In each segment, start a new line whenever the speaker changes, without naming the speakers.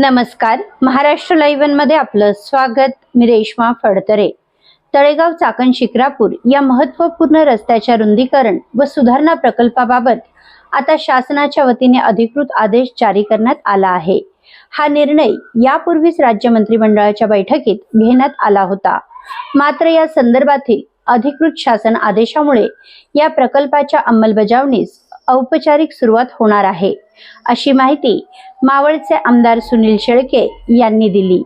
नमस्कार. महाराष्ट्र लाईव्हनमध्ये आपलं स्वागत. मी रेश्मा फडतरे. तळेगाव चाकण शिक्रापूर या महत्त्वपूर्ण रस्त्याच्या रुंदीकरण व सुधारणा प्रकल्पाबाबत आता शासनाच्या वतीने अधिकृत आदेश जारी करण्यात आला आहे. हा निर्णय यापूर्वीच राज्य मंत्रिमंडळाच्या बैठकीत घेण्यात आला होता. मात्र या संदर्भातील अधिकृत शासन आदेशामुळे या प्रकल्पाच्या अंमलबजावणीस औपचारिक सुरुवात होणार आहे. अशी माहिती मावळचे आमदार सुनील शेळके यांनी दिली.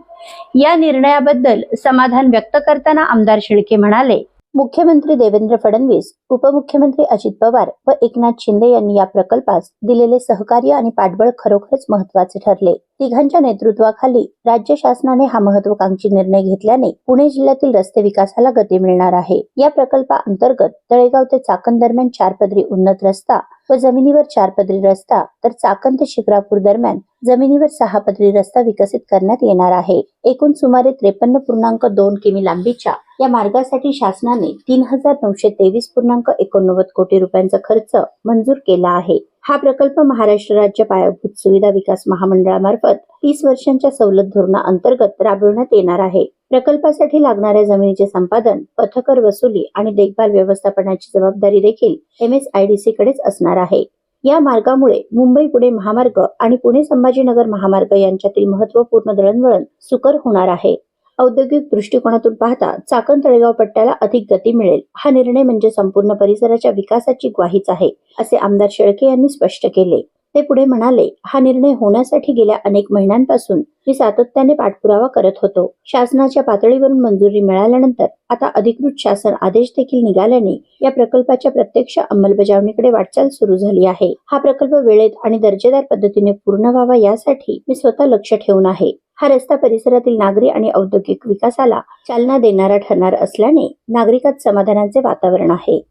या निर्णयाबद्दल समाधान व्यक्त करताना आमदार शेळके म्हणाले मुख्यमंत्री देवेंद्र फडणवीस उपमुख्यमंत्री अजित पवार व एकनाथ शिंदे यांनी या प्रकल्पास दिलेले सहकार्य आणि पाठबळ खरोखरच महत्त्वाचे ठरले. तिघांच्या नेतृत्वाखाली राज्य शासनाने हा महत्वाकांक्षी निर्णय घेतल्याने पुणे जिल्ह्यातील रस्ते विकासाला गती मिळणार आहे. या प्रकल्पाअंतर्गत तळेगाव ते चाकण दरम्यान चार पदरी उन्नत रस्ता व जमिनीवर चार पदरी रस्ता तर चाकण ते शिक्रापूर दरम्यान जमिनीवर सहा पदरी रस्ता विकसित करण्यात येणार आहे. एकूण सुमारे त्रेपन्न पूर्णांक दोन किमी लांबीच्या या मार्गासाठी शासनाने तीन हजार नऊशे तेवीस पूर्णांक एकोणनव्वद कोटी रुपयांचा खर्च मंजूर केला आहे. हा प्रकल्प महाराष्ट्र राज्य पायाभूत सुविधा विकास महामंडळामार्फत तीस वर्षांच्या सवलत धोरणाअंतर्गत राबविण्यात येणार आहे. प्रकल्पासाठी लागणाऱ्या जमिनीचे संपादन पथकर वसुली आणि देखभाल व्यवस्थापनाची जबाबदारी देखील M S I D C कडेच असणार आहे. या मार्गामुळे मुंबई पुणे महामार्ग आणि पुणे संभाजीनगर महामार्ग यांच्यातील महत्त्वपूर्ण दळणवळण सुकर होणार आहे. औद्योगिक दृष्टिकोनातून पाहता चाकण तळेगाव पट्ट्याला अधिक गती मिळेल. हा निर्णय म्हणजे संपूर्ण परिसराच्या विकासाची ग्वाहीच आहे असे आमदार शेळके यांनी स्पष्ट केले. ते पुढे म्हणाले हा निर्णय होण्यासाठी गेल्या अनेक महिन्यांपासून मी सातत्याने पाठपुरावा करत होतो. शासनाच्या पातळीवरून मंजुरी मिळाल्यानंतर आता अधिकृत शासन आदेश देखील निघाल्याने या प्रकल्पाच्या प्रत्यक्ष अंमलबजावणीकडे वाटचाल सुरू झाली आहे. हा प्रकल्प वेळेत आणि दर्जेदार पद्धतीने पूर्ण व्हावा यासाठी मी स्वतः लक्ष ठेवून आहे. हा रस्ता परिसरातील नागरी आणि औद्योगिक विकासाला चालना देणारा ठरणार असल्याने नागरिकात समाधानाचे वातावरण आहे.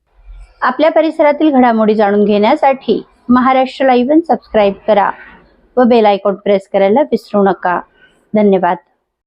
आपल्या परिसरातील घडामोडी जाणून घेण्यासाठी महाराष्ट्र लाईव्ह सबस्क्राईब करा व बेल आयकॉन प्रेस करायला विसरू नका. धन्यवाद.